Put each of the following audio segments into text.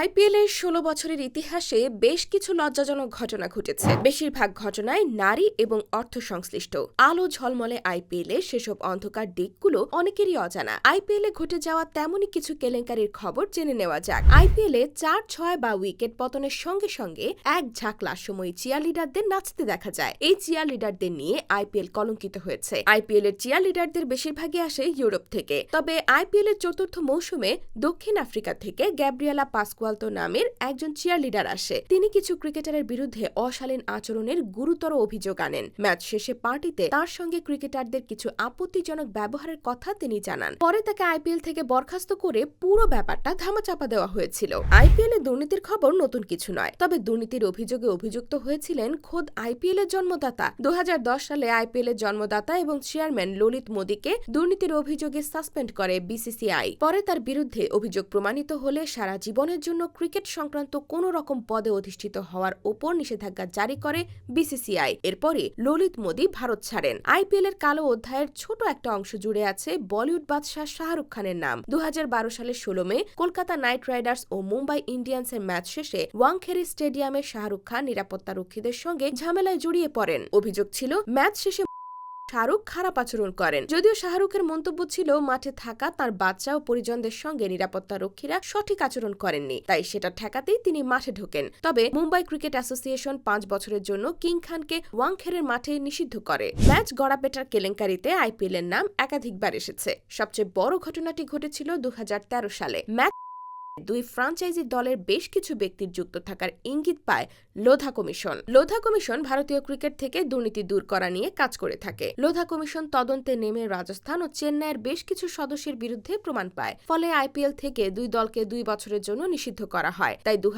IPL এর ষোলো বছরের ইতিহাসে বেশ কিছু লজ্জাজনক ঘটনা ঘটেছে। বেশিরভাগ ঘটনায় নারী এবং অর্থ সংশ্লিষ্ট আলো ঝলমলে আইপিএল সেসব অন্ধকার দিকগুলো অনেকেরই অজানা। আইপিএল ঘটে যাওয়া তেমনই কিছু কেলেঙ্কারির খবর জেনে নেওয়া যাক। আইপিএল চার, ছয় বা উইকেট পতনের সঙ্গে সঙ্গে এক ঝাঁক লাশময়ী চিয়ার লিডারদের নাচতে দেখা যায়। এই চিয়ার লিডারদের নিয়ে আইপিএল কলঙ্কিত হয়েছে। আইপিএল এর চিয়ার লিডারদের বেশিরভাগই আসে ইউরোপ থেকে। তবে আইপিএল এর চতুর্থ মৌসুমে দক্ষিণ আফ্রিকা থেকে গ্যাব্রিয়ালা গ্যাব্রিয়েলা পাসকুয়ালতো নামের একজন চিয়ার লিডার আসে। তিনি কিছু ক্রিকেটারের বিরুদ্ধে অশালীন আচরণের গুরুতর অভিযোগ আনেন। ম্যাচ শেষে পার্টিতে তার সঙ্গে ক্রিকেটারদের কিছু আপত্তিজনক ব্যবহারের কথা তিনি জানান। পরে তাকে আইপিএল থেকে বরখাস্ত করে পুরো ব্যাপারটা ধামাচাপা দেওয়া হয়েছিল। আইপিএল এ দুর্নীতির খবর নতুন কিছু নয়। তবে দুর্নীতির অভিযোগে অভিযুক্ত হয়েছিলেন খোদ আইপিএল এর জন্মদাতা। দু হাজার দশ সালে আইপিএল এর জন্মদাতা এবং চেয়ারম্যান ললিত মোদীকে দুর্নীতির অভিযোগে সাসপেন্ড করে বিসিসিআই। পরে তার বিরুদ্ধে অভিযোগ প্রমাণিত হলে সারা জীবনের জন্য ক্রিকেট সংক্রান্ত কোনো রকম পদে অধিষ্ঠিত হওয়ার ওপর নিষেধাজ্ঞা জারি করে বিসিসিআই। এরপরে ললিত মোদী ভারত ছাড়েন। আইপিএল এর কালো অধ্যায়ের ছোট একটা অংশ জুড়ে আছে বলিউড বাদশাহ শাহরুখ খানের নাম। দু হাজার বারো সালের ষোলো মে কলকাতা নাইট রাইডার্স ও মুম্বাই ইন্ডিয়ান্সের ম্যাচ শেষে ওয়াংখেরি স্টেডিয়ামে শাহরুখ খান নিরাপত্তারক্ষীদের সঙ্গে ঝামেলায় জড়িয়ে পড়েন। অভিযোগ ছিল, ম্যাচ শেষে শাহরুখ খারাপ আচরণ করেন। যদিও শাহরুখের মন্তব্য ছিল, মাঠে থাকা তার বাচ্চা ও পরিজনদের সঙ্গে নিরাপত্তা রক্ষীরা সঠিক আচরণ করেননি, তাই সেটা ঠেকাতেই তিনি মাঠে ঢোকেন। তবে মুম্বাই ক্রিকেট অ্যাসোসিয়েশন পাঁচ বছরের জন্য কিং খানকে ওয়াংখেরের মাঠে নিষিদ্ধ করে। ম্যাচ গড়াপেটার কেলেঙ্কারিতে আইপিএল এর নাম একাধিকবার এসেছে। সবচেয়ে বড় ঘটনাটি ঘটেছিল দু হাজার তেরো সালে। ম্যাচ দুই ফ্রাঞ্চাইজি দলের বেশ কিছু ব্যক্তির যুক্ত থাকার ইঙ্গিত পায় লোধা কমিশন। লোধা কমিশন ভারতীয় ক্রিকেট থেকে দুর্নীতি দূর করা নিয়ে কাজ করে থাকে। লোধা কমিশন তদন্তে নেমে রাজস্থান ও চেন্নাইয়ের বেশ কিছু সদস্যের বিরুদ্ধে প্রমাণ পায়। ফলে আইপিএল থেকে দুই দলকে দুই বছরের জন্য নিষিদ্ধ করা হয়। তাই দু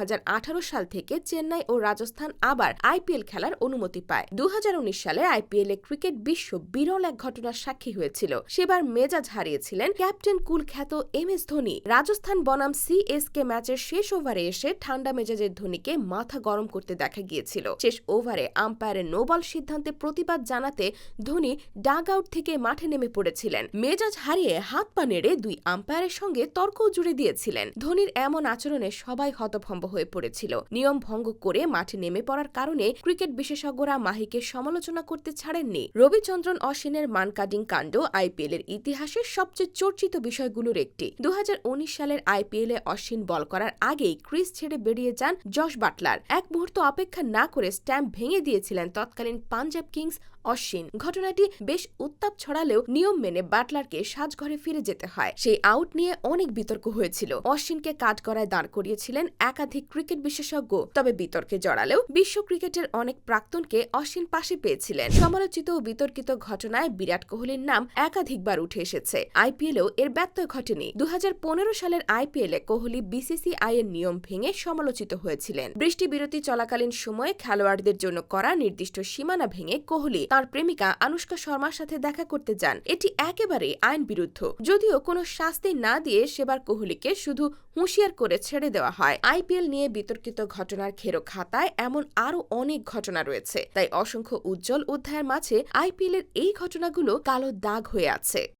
সাল থেকে চেন্নাই ও রাজস্থান আবার আইপিএল খেলার অনুমতি পায়। দুই হাজার উনিশ সালে আইপিএল এ ক্রিকেট বিশ্ব বিরল এক ঘটনার সাক্ষী হয়েছিল। সেবার মেজাজ হারিয়েছিলেন ক্যাপ্টেন কুল খ্যাত এম এস ধোনি। রাজস্থান বনাম সি সিএসকে ম্যাচের শেষ ওভারে এসে ঠান্ডা মেজাজের ধোনিকে মাথা গরম করতে দেখা গিয়েছিল। শেষ ওভারে আম্পায়ারের নোবল সিদ্ধান্তে প্রতিবাদ জানাতে ধোনি ডাগ আউট থেকে মাঠে নেমে পড়েছিলেন। মেজাজ হারিয়ে হাত পা নেড়ে দুই আম্পায়ারের সঙ্গে তর্কও জুড়ে দিয়েছিলেন। ধোনির এমন আচরণে সবাই হতভম্ব হয়ে পড়েছিল। নিয়ম ভঙ্গ করে মাঠে নেমে পড়ার কারণে ক্রিকেট বিশেষজ্ঞরা মাহিকে সমালোচনা করতে ছাড়েননি। রবিচন্দ্রন অশ্বিনের মানকাডিং কাণ্ড আইপিএল এর ইতিহাসের সবচেয়ে চর্চিত বিষয়গুলোর একটি। দু হাজার উনিশ সালের আইপিএল এ অশ্বিন বল করার আগেই ক্রিজ ছেড়ে বেরিয়ে যান জশ বাটলার। এক মুহূর্ত অপেক্ষা না করে স্ট্যাম্প ভেঙে দিয়েছিলেন তৎকালীন পাঞ্জাব কিংস অশ্বিন। ঘটনাটি বেশ উত্তাপ ছড়ালেও নিয়ম মেনে বাটলারকে সাজঘরে ফিরে যেতে হয়। সেই আউট নিয়ে অনেক বিতর্ক হয়েছিল। অশ্বিনকে কাজ করায় দাঁড় করিয়েছিলেন একাধিক ক্রিকেট বিশেষজ্ঞ। তবে বিতর্কে জড়ালেও বিশ্ব ক্রিকেটের অনেক প্রাক্তনকে অশ্বিন পাশে পেয়েছিলেন। সমালোচিত ও বিতর্কিত ঘটনায় বিরাট কোহলির নাম একাধিকবার উঠে এসেছে। আইপিএলেও এর ব্যত্যয় ঘটেনি। দু হাজার পনেরো সালের আইপিএলে কোহলি বিসিসিআই এর নিয়ম ভেঙে সমালোচিত হয়েছিলেন। বৃষ্টি বিরতি চলাকালীন সময়ে খেলোয়াড়দের জন্য করা নির্দিষ্ট সীমানা ভেঙে কোহলি তার প্রেমিকা আনুষ্কা শর্মার সাথে দেখা করতে যান। এটি একেবারে আইন বিরুদ্ধ। যদিও কোনো শাস্তি না দিয়ে সেবার কোহলিকে শুধু হুঁশিয়ার করে ছেড়ে দেওয়া হয়। আইপিএল নিয়ে বিতর্কিত ঘটনার খেরো খাতায় এমন আরও অনেক ঘটনা রয়েছে। তাই অসংখ্য উজ্জ্বল অধ্যায়ের মাঝে আইপিএল এর এই ঘটনাগুলো কালো দাগ হয়ে আছে।